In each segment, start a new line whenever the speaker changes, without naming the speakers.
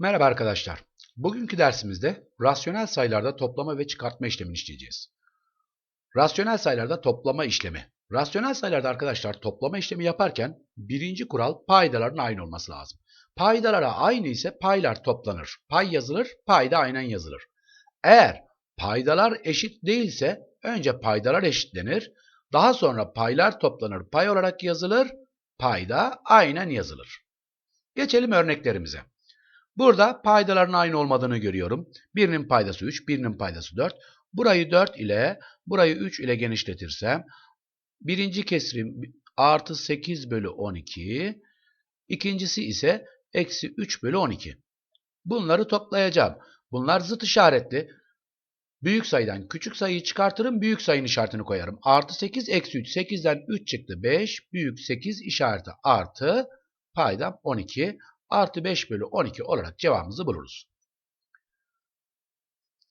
Merhaba arkadaşlar. Bugünkü dersimizde rasyonel sayılarda toplama ve çıkartma işlemini işleyeceğiz. Rasyonel sayılarda toplama işlemi. Rasyonel sayılarda arkadaşlar toplama işlemi yaparken birinci kural paydaların aynı olması lazım. Paydalara aynı ise paylar toplanır. Pay yazılır, payda aynen yazılır. Eğer paydalar eşit değilse önce paydalar eşitlenir, daha sonra paylar toplanır, pay olarak yazılır, payda aynen yazılır. Geçelim örneklerimize. Burada paydaların aynı olmadığını görüyorum. Birinin paydası 3, birinin paydası 4. Burayı 4 ile, burayı 3 ile genişletirsem, birinci kesrim artı 8 bölü 12, ikincisi ise eksi 3 bölü 12. Bunları toplayacağım. Bunlar zıt işaretli. Büyük sayıdan küçük sayıyı çıkartırım, büyük sayının işaretini koyarım. Artı 8, eksi 3. 8'den 3 çıktı 5, büyük 8 işareti artı, paydam 12 artı 5 bölü 12 olarak cevabımızı buluruz.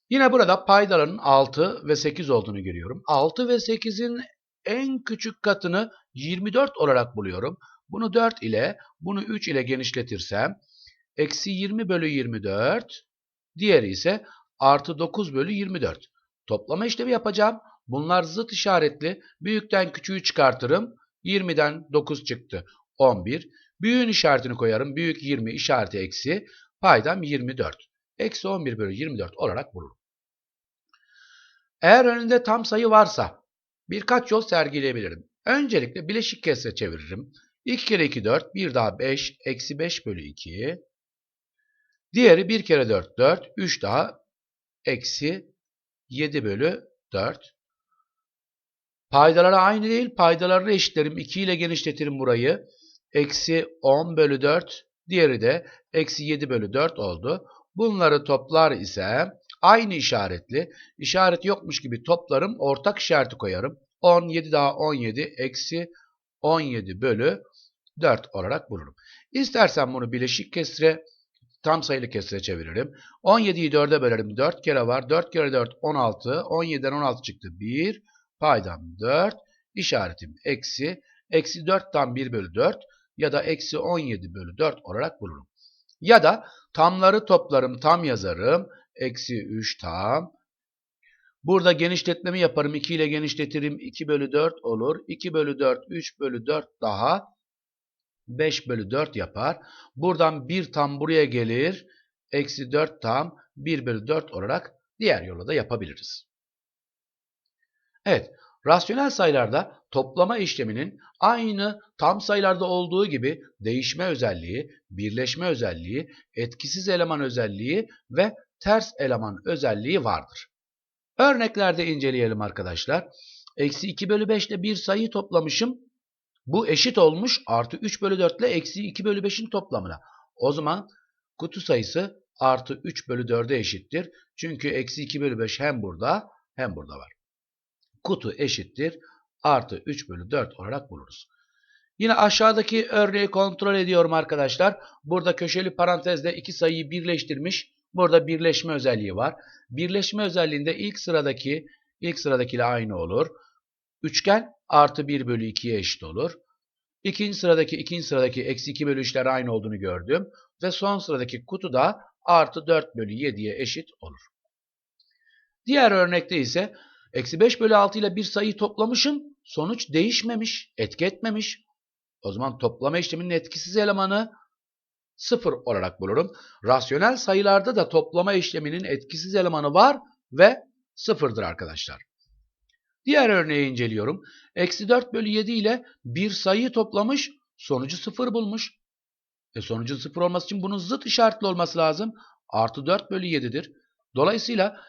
Yine burada paydaların 6 ve 8 olduğunu görüyorum. 6 ve 8'in en küçük katını 24 olarak buluyorum. Bunu 4 ile, bunu 3 ile genişletirsem, eksi 20 bölü 24, diğeri ise artı 9 bölü 24. Toplama işlemi yapacağım. Bunlar zıt işaretli. Büyükten küçüğü çıkartırım. 20'den 9 çıktı. 11. Büyüğün işaretini koyarım. Büyük 20 işareti eksi. Paydam 24. Eksi 11 bölü 24 olarak bulurum. Eğer önünde tam sayı varsa birkaç yol sergileyebilirim. Öncelikle bileşik kesre çeviririm. 2 kere 2 4, bir daha 5, eksi 5 bölü 2. Diğeri 1 kere 4 4, 3 daha eksi 7 bölü 4. Paydalara aynı değil, paydalarını eşitlerim. 2 ile genişletirim burayı. Eksi 10 bölü 4, diğeri de eksi 7 bölü 4 oldu. Bunları toplar ise aynı işaretli, işaret yokmuş gibi toplarım, ortak işareti koyarım. 17 daha 17, eksi 17 bölü 4 olarak bulurum. İstersen bunu bileşik kesre, tam sayılı kesre çeviririm. 17'yi 4'e bölerim. 4 kere var. 4 kere 4 16. 17'den 16 çıktı. 1. Paydam 4. İşaretim eksi. Eksi 4 tam 1 bölü 4 ya da eksi 17 bölü 4 olarak bulurum. Ya da tamları toplarım tam yazarım. Eksi 3 tam. Burada genişletmemi yaparım. 2 ile genişletirim. 2 bölü 4 olur. 2 bölü 4 3 bölü 4 daha 5 bölü 4 yapar. Buradan 1 tam buraya gelir. Eksi 4 tam 1 bölü 4 olarak diğer yola da yapabiliriz. Evet. Rasyonel sayılarda toplama işleminin aynı tam sayılarda olduğu gibi değişme özelliği, birleşme özelliği, etkisiz eleman özelliği ve ters eleman özelliği vardır. Örneklerde inceleyelim arkadaşlar. Eksi 2 bölü 5 ile bir sayıyı toplamışım. Bu eşit olmuş artı 3 bölü 4 ile eksi 2 bölü 5'in toplamına. O zaman kutu sayısı artı 3 bölü 4'e eşittir. Çünkü eksi 2 bölü 5 hem burada hem burada var. Kutu eşittir artı 3 bölü 4 olarak buluruz. Yine aşağıdaki örneği kontrol ediyorum arkadaşlar. Burada köşeli parantezle iki sayıyı birleştirmiş. Burada birleşme özelliği var. Birleşme özelliğinde ilk sıradaki ilk sıradakiyle aynı olur. Üçgen artı 1 bölü 2'ye eşit olur. İkinci sıradaki ikinci sıradaki eksi 2 bölü 3'ler aynı olduğunu gördüm. Ve son sıradaki kutu da artı 4 bölü 7'ye eşit olur. Diğer örnekte ise eksi 5 bölü 6 ile bir sayıyı toplamışım. Sonuç değişmemiş, etki etmemiş. O zaman toplama işleminin etkisiz elemanı 0 olarak bulurum. Rasyonel sayılarda da toplama işleminin etkisiz elemanı var ve 0'dır arkadaşlar. Diğer örneği inceliyorum. Eksi 4 bölü 7 ile bir sayıyı toplamış, sonucu 0 bulmuş. E sonucun 0 olması için bunun zıt işaretli olması lazım. Artı 4 bölü 7'dir. Dolayısıyla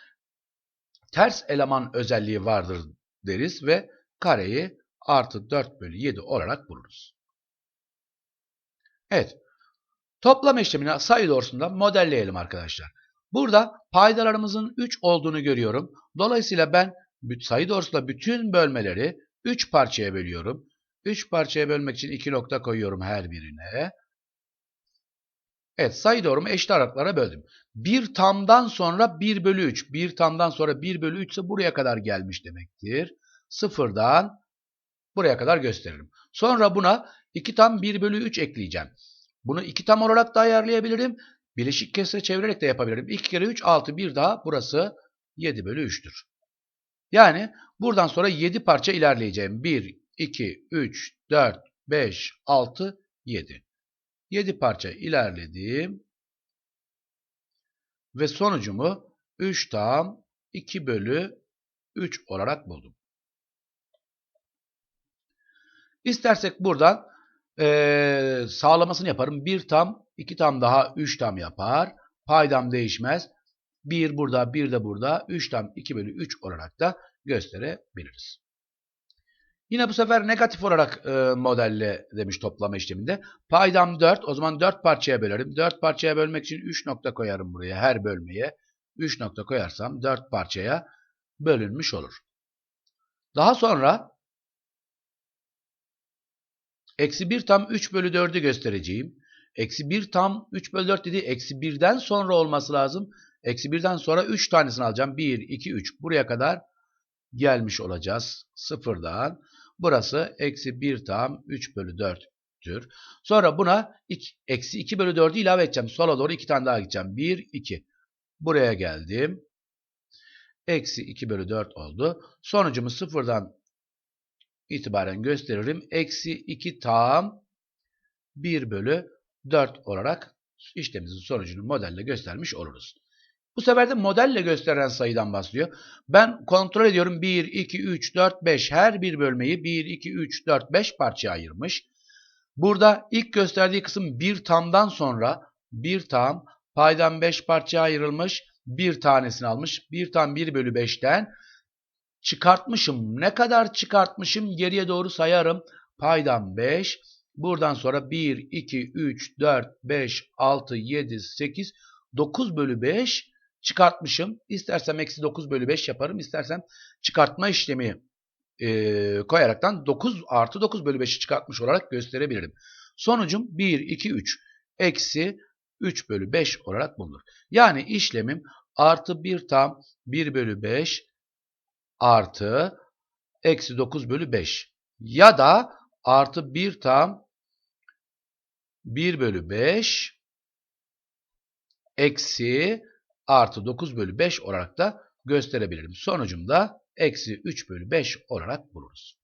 ters eleman özelliği vardır deriz ve kareyi artı 4 bölü 7 olarak buluruz. Evet. Toplam işlemini sayı doğrusunda modelleyelim arkadaşlar. Burada paydalarımızın 3 olduğunu görüyorum. Dolayısıyla ben sayı doğrusunda bütün bölmeleri 3 parçaya bölüyorum. 3 parçaya bölmek için 2 nokta koyuyorum her birine. Evet sayı doğrumu eşit aralıklara böldüm. 1 tamdan sonra 1 bölü 3. 1 tamdan sonra 1 bölü 3 ise buraya kadar gelmiş demektir. Sıfırdan buraya kadar gösteririm. Sonra buna 2 tam 1 bölü 3 ekleyeceğim. Bunu 2 tam olarak da ayarlayabilirim. bileşik kesre çevirerek de yapabilirim. 2 kere 3 6 bir daha burası 7 bölü 3'tür. Yani buradan sonra 7 parça ilerleyeceğim. 1, 2, 3, 4, 5, 6, 7. 7 parça ilerledim. Ve sonucumu 3 tam 2 bölü 3 olarak buldum. İstersek buradan ee, sağlamasını yaparım. 1 tam, 2 tam daha 3 tam yapar. Paydam değişmez. 1 burada, 1 de burada. 3 tam 2 bölü 3 olarak da gösterebiliriz. Yine bu sefer negatif olarak e, modelle demiş toplama işleminde. Paydam 4. O zaman 4 parçaya bölerim. 4 parçaya bölmek için 3 nokta koyarım buraya her bölmeye. 3 nokta koyarsam 4 parçaya bölünmüş olur. Daha sonra eksi 1 tam 3 bölü 4'ü göstereceğim. Eksi 1 tam 3 bölü 4 dediği eksi 1'den sonra olması lazım. Eksi 1'den sonra 3 tanesini alacağım. 1, 2, 3. Buraya kadar gelmiş olacağız. Sıfırdan. Burası eksi 1 tam 3 bölü 4'tür. Sonra buna iki, eksi 2 bölü 4'ü ilave edeceğim. Sola doğru 2 tane daha gideceğim. 1, 2. Buraya geldim. Eksi 2 bölü 4 oldu. Sonucumu sıfırdan itibaren gösteririm. Eksi 2 tam 1 bölü 4 olarak işlemimizin sonucunu modelle göstermiş oluruz. Bu sefer de modelle gösteren sayıdan bahsediyor. Ben kontrol ediyorum 1, 2, 3, 4, 5 her bir bölmeyi 1, 2, 3, 4, 5 parçaya ayırmış. Burada ilk gösterdiği kısım bir tamdan sonra bir tam paydan 5 parçaya ayrılmış. Bir tanesini almış. Bir tam 1 bölü 5'ten çıkartmışım. Ne kadar çıkartmışım geriye doğru sayarım. Paydan 5. Buradan sonra 1, 2, 3, 4, 5, 6, 7, 8, 9 bölü 5 çıkartmışım. İstersem eksi 9 bölü 5 yaparım. İstersem çıkartma işlemi e, koyaraktan 9 artı 9 bölü 5'i çıkartmış olarak gösterebilirim. Sonucum 1, 2, 3 eksi 3 bölü 5 olarak bulunur. Yani işlemim artı 1 tam 1 bölü 5 artı eksi 9 bölü 5 ya da artı 1 tam 1 bölü 5 eksi artı 9 bölü 5 olarak da gösterebilirim. Sonucumda eksi 3 bölü 5 olarak buluruz.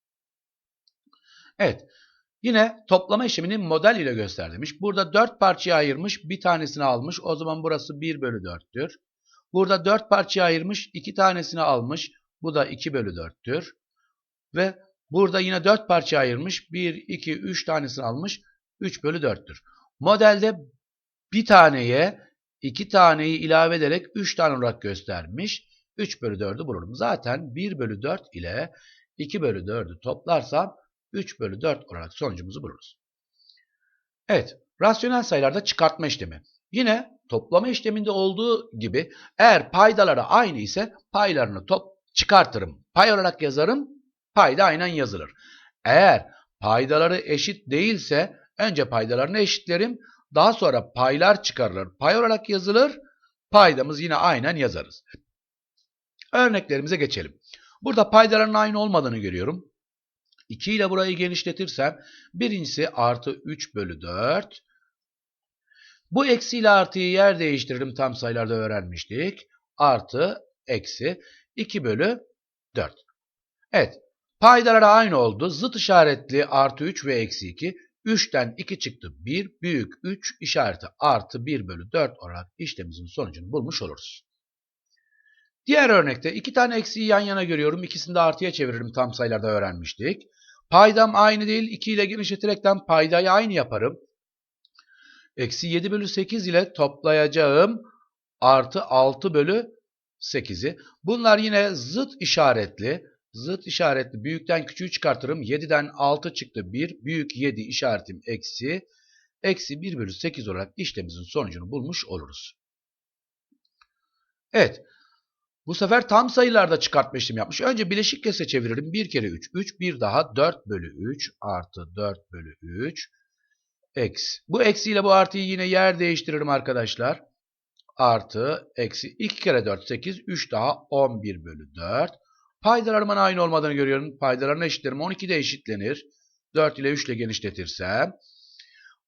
Evet. Yine toplama işlemini model ile göstermiş. Burada 4 parçaya ayırmış. Bir tanesini almış. O zaman burası 1 bölü 4'tür. Burada 4 parçaya ayırmış. 2 tanesini almış. Bu da 2 bölü 4'tür. Ve burada yine 4 parçaya ayırmış. 1, 2, 3 tanesini almış. 3 bölü 4'tür. Modelde bir taneye 2 taneyi ilave ederek 3 tane olarak göstermiş. 3 bölü 4'ü bulurum. Zaten 1 bölü 4 ile 2 bölü 4'ü toplarsam 3 bölü 4 olarak sonucumuzu buluruz. Evet, rasyonel sayılarda çıkartma işlemi. Yine toplama işleminde olduğu gibi eğer paydaları aynı ise paylarını top çıkartırım. Pay olarak yazarım, payda aynen yazılır. Eğer paydaları eşit değilse önce paydalarını eşitlerim, daha sonra paylar çıkarılır. Pay olarak yazılır, paydamız yine aynen yazarız. Örneklerimize geçelim. Burada paydaların aynı olmadığını görüyorum. 2 ile burayı genişletirsem birincisi artı 3 bölü 4. Bu eksi ile artıyı yer değiştiririm tam sayılarda öğrenmiştik. Artı eksi 2 bölü 4. Evet paydaları aynı oldu. Zıt işaretli artı 3 ve eksi 2. 3'ten 2 çıktı 1. Büyük 3 işareti artı 1 bölü 4 olarak işlemimizin sonucunu bulmuş oluruz. Diğer örnekte iki tane eksiği yan yana görüyorum. İkisini de artıya çeviririm tam sayılarda öğrenmiştik. Paydam aynı değil. 2 ile genişleterekten paydayı aynı yaparım. Eksi 7 bölü 8 ile toplayacağım artı 6 bölü 8'i. Bunlar yine zıt işaretli. Zıt işaretli büyükten küçüğü çıkartırım. 7'den 6 çıktı 1. Büyük 7 işaretim eksi. Eksi 1 bölü 8 olarak işlemimizin sonucunu bulmuş oluruz. Evet. Bu sefer tam sayılarda çıkartma işlemi yapmış. Önce bileşik kese çeviririm. 1 kere 3. 3 bir daha 4 bölü 3 artı 4 bölü 3. Eksi. Bu eksiyle bu artıyı yine yer değiştiririm arkadaşlar. Artı eksi 2 kere 4 8. 3 daha 11 bölü 4. Paydalarımın aynı olmadığını görüyorum. Paydalarını eşitlerim. 12 de eşitlenir. 4 ile 3 ile genişletirsem.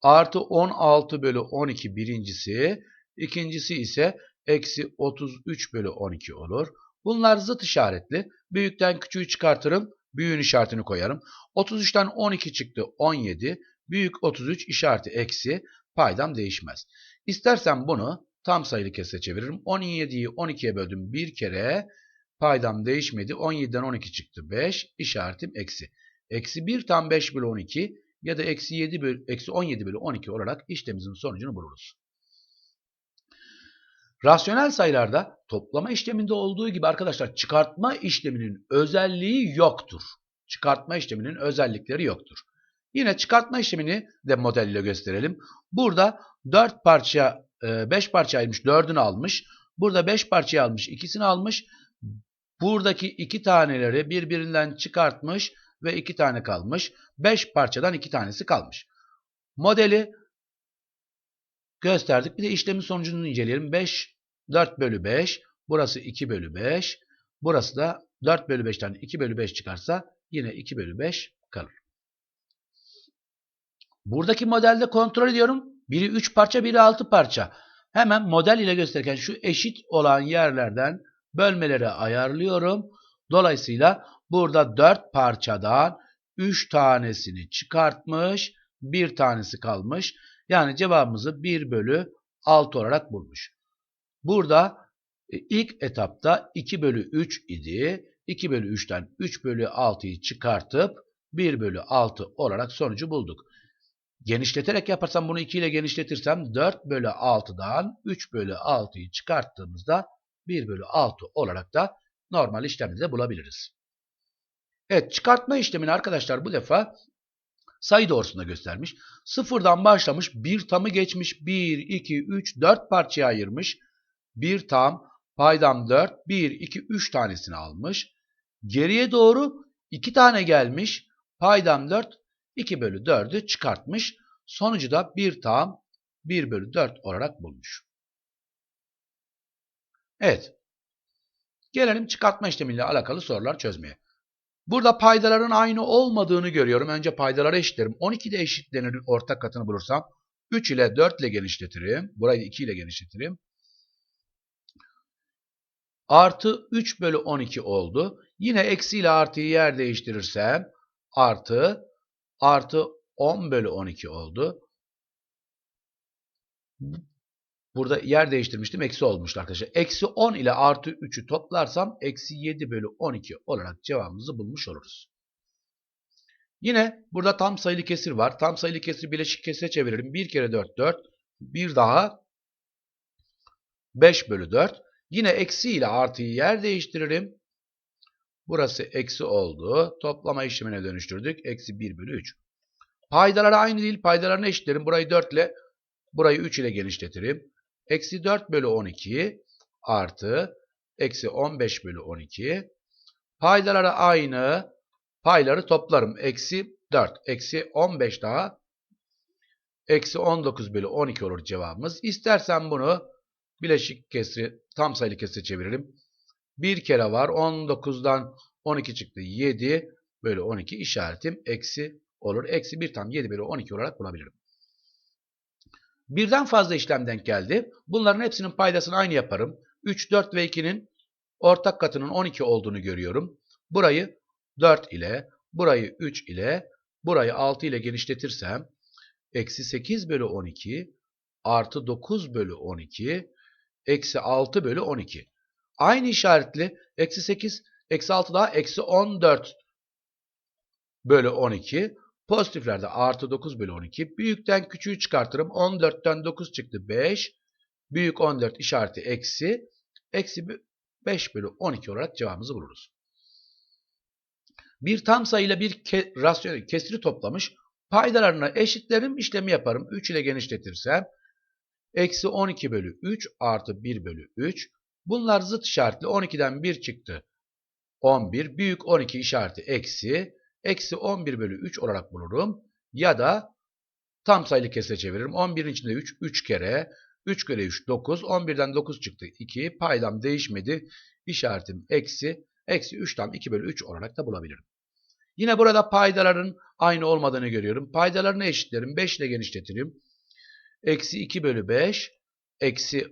Artı 16 bölü 12 birincisi. İkincisi ise eksi 33 bölü 12 olur. Bunlar zıt işaretli. Büyükten küçüğü çıkartırım. Büyüğün işaretini koyarım. 33'ten 12 çıktı 17. Büyük 33 işareti eksi. Paydam değişmez. İstersen bunu tam sayılı kesre çeviririm. 17'yi 12'ye böldüm bir kere. Paydam değişmedi. 17'den 12 çıktı 5. İşaretim eksi. Eksi 1 tam 5 bölü 12 ya da eksi 7 bölü, eksi 17 bölü 12 olarak işlemimizin sonucunu buluruz. Rasyonel sayılarda toplama işleminde olduğu gibi arkadaşlar çıkartma işleminin özelliği yoktur. Çıkartma işleminin özellikleri yoktur. Yine çıkartma işlemini de model ile gösterelim. Burada 4 parça 5 parça ayırmış 4'ünü almış. Burada 5 parçayı almış 2'sini almış. Buradaki iki taneleri birbirinden çıkartmış ve 2 tane kalmış. 5 parçadan 2 tanesi kalmış. Modeli gösterdik. Bir de işlemin sonucunu inceleyelim. 5, 4 bölü 5. Burası 2 bölü 5. Burası da 4 bölü 5'ten 2 bölü 5 çıkarsa yine 2 bölü 5 kalır. Buradaki modelde kontrol ediyorum. Biri 3 parça, biri 6 parça. Hemen model ile gösterirken şu eşit olan yerlerden bölmeleri ayarlıyorum. Dolayısıyla burada 4 parçadan 3 tanesini çıkartmış, bir tanesi kalmış. Yani cevabımızı 1 bölü 6 olarak bulmuş. Burada e, ilk etapta 2 bölü 3 idi. 2 bölü 3'ten 3 bölü 6'yı çıkartıp 1 bölü 6 olarak sonucu bulduk. Genişleterek yaparsam bunu 2 ile genişletirsem 4 bölü 6'dan 3 bölü 6'yı çıkarttığımızda 1 bölü 6 olarak da normal işlemde de bulabiliriz. Evet çıkartma işlemini arkadaşlar bu defa sayı doğrusunda göstermiş. Sıfırdan başlamış bir tamı geçmiş 1, 2, 3, 4 parçaya ayırmış. Bir tam paydam 4, 1, 2, 3 tanesini almış. Geriye doğru 2 tane gelmiş. Paydam 4, 2 bölü 4'ü çıkartmış. Sonucu da 1 tam 1 bölü 4 olarak bulmuş. Evet. Gelelim çıkartma işlemiyle alakalı sorular çözmeye. Burada paydaların aynı olmadığını görüyorum. Önce paydaları eşitlerim. 12 de eşitlenir ortak katını bulursam 3 ile 4 ile genişletirim. Burayı da 2 ile genişletirim. Artı 3 bölü 12 oldu. Yine eksi ile artıyı yer değiştirirsem artı artı 10 bölü 12 oldu. Burada yer değiştirmiştim. Eksi olmuştu arkadaşlar. Eksi 10 ile artı 3'ü toplarsam eksi 7 bölü 12 olarak cevabımızı bulmuş oluruz. Yine burada tam sayılı kesir var. Tam sayılı kesiri bileşik kesire çeviririm. 1 kere 4 4. Bir daha 5 bölü 4. Yine eksi ile artıyı yer değiştiririm. Burası eksi oldu. Toplama işlemine dönüştürdük. Eksi 1 bölü 3. Paydaları aynı değil. Paydalarını eşitlerim. Burayı 4 ile burayı 3 ile genişletirim. Eksi 4 bölü 12 artı eksi 15 bölü 12. Paydaları aynı. Payları toplarım. Eksi 4. Eksi 15 daha. Eksi 19 bölü 12 olur cevabımız. İstersen bunu bileşik kesri, tam sayılı kesri çeviririm. Bir kere var. 19'dan 12 çıktı. 7 bölü 12 işaretim eksi olur. Eksi 1 tam 7 bölü 12 olarak bulabilirim. Birden fazla işlem denk geldi. Bunların hepsinin paydasını aynı yaparım. 3, 4 ve 2'nin ortak katının 12 olduğunu görüyorum. Burayı 4 ile, burayı 3 ile, burayı 6 ile genişletirsem eksi 8 bölü 12 artı 9 bölü 12 eksi 6 bölü 12. Aynı işaretli eksi 8, eksi 6 daha eksi 14 bölü 12. Pozitiflerde artı 9 bölü 12. Büyükten küçüğü çıkartırım. 14'ten 9 çıktı 5. Büyük 14 işareti eksi. Eksi 5 bölü 12 olarak cevabımızı buluruz. Bir tam sayıyla bir ke rasyonel kesiri toplamış. Paydalarına eşitlerim işlemi yaparım. 3 ile genişletirsem. Eksi 12 bölü 3 artı 1 bölü 3. Bunlar zıt işaretli. 12'den 1 çıktı. 11. Büyük 12 işareti eksi. Eksi 11 bölü 3 olarak bulurum. Ya da tam sayılı kesre çeviririm. 11'in içinde 3. 3 kere. 3 kere 3 9. 11'den 9 çıktı 2. Paydam değişmedi. İşaretim eksi. Eksi 3 tam 2 bölü 3 olarak da bulabilirim. Yine burada paydaların aynı olmadığını görüyorum. Paydalarını eşitlerim. 5 ile genişletirim. Eksi 2 bölü 5 eksi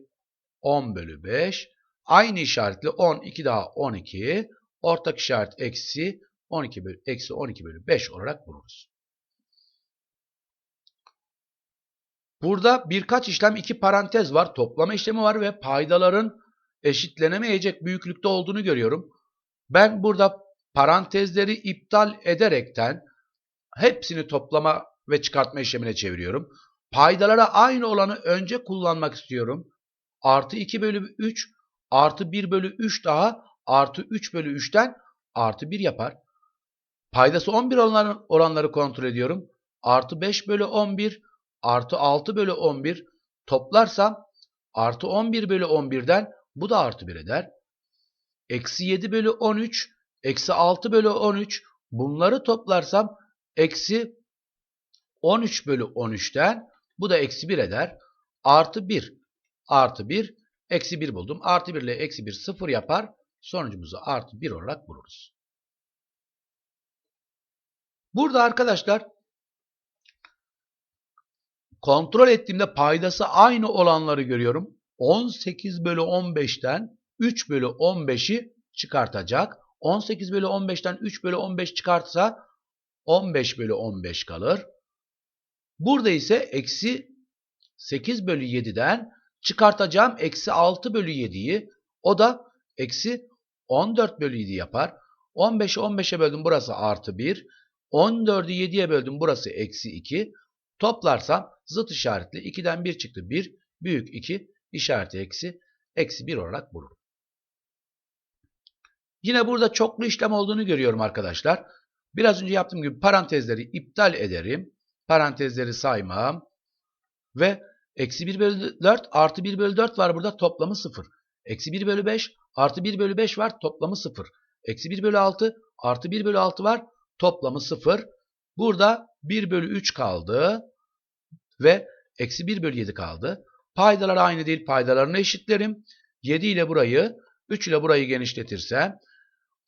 10 bölü 5. Aynı işaretli 10, 2 daha 12. Ortak işaret eksi 12 bölü, eksi 12 bölü 5 olarak buluruz. Burada birkaç işlem iki parantez var. Toplama işlemi var ve paydaların eşitlenemeyecek büyüklükte olduğunu görüyorum. Ben burada parantezleri iptal ederekten hepsini toplama ve çıkartma işlemine çeviriyorum. Paydalara aynı olanı önce kullanmak istiyorum. Artı 2 bölü 3 artı 1 bölü 3 daha artı 3 bölü 3'ten artı 1 yapar. Paydası 11 olanları, olanları kontrol ediyorum. Artı 5 bölü 11 artı 6 bölü 11 toplarsam artı 11 bölü 11'den bu da artı 1 eder. Eksi 7 bölü 13 eksi 6 bölü 13 bunları toplarsam eksi 13 bölü 13'ten bu da eksi 1 eder. Artı 1 artı 1 eksi 1 buldum. Artı 1 ile eksi 1 sıfır yapar. Sonucumuzu artı 1 olarak buluruz. Burada arkadaşlar kontrol ettiğimde paydası aynı olanları görüyorum. 18 bölü 15'ten 3 bölü 15'i çıkartacak. 18 bölü 15'ten 3 bölü 15 çıkartsa 15 bölü 15 kalır. Burada ise eksi 8 bölü 7'den çıkartacağım eksi 6 bölü 7'yi o da eksi 14 bölü 7 yapar. 15'i 15'e böldüm burası artı 1. 14'ü 7'ye böldüm burası eksi 2. Toplarsam zıt işaretli 2'den 1 çıktı 1. Büyük 2 işareti eksi eksi 1 olarak bulurum. Yine burada çoklu işlem olduğunu görüyorum arkadaşlar. Biraz önce yaptığım gibi parantezleri iptal ederim. Parantezleri saymam. Ve eksi 1 bölü 4 artı 1 bölü 4 var burada toplamı 0. Eksi 1 bölü 5 artı 1 bölü 5 var toplamı 0. Eksi 1 bölü 6 artı 1 bölü 6 var toplamı 0. Burada 1 bölü 3 kaldı. Ve eksi 1 bölü 7 kaldı. Paydalar aynı değil. Paydalarını eşitlerim. 7 ile burayı 3 ile burayı genişletirsem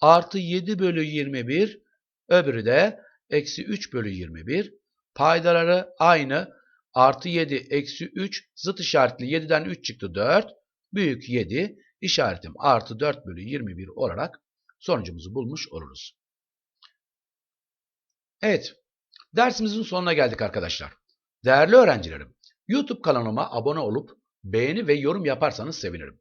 artı 7 bölü 21 öbürü de eksi 3 bölü 21. Paydaları aynı. Artı 7 eksi 3 zıt işaretli 7'den 3 çıktı 4. Büyük 7 işaretim artı 4 bölü 21 olarak sonucumuzu bulmuş oluruz. Evet dersimizin sonuna geldik arkadaşlar. Değerli öğrencilerim YouTube kanalıma abone olup beğeni ve yorum yaparsanız sevinirim.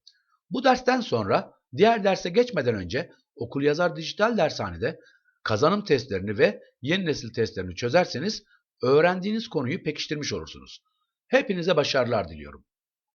Bu dersten sonra diğer derse geçmeden önce Okul Yazar Dijital Dershane'de kazanım testlerini ve yeni nesil testlerini çözerseniz öğrendiğiniz konuyu pekiştirmiş olursunuz. Hepinize başarılar diliyorum.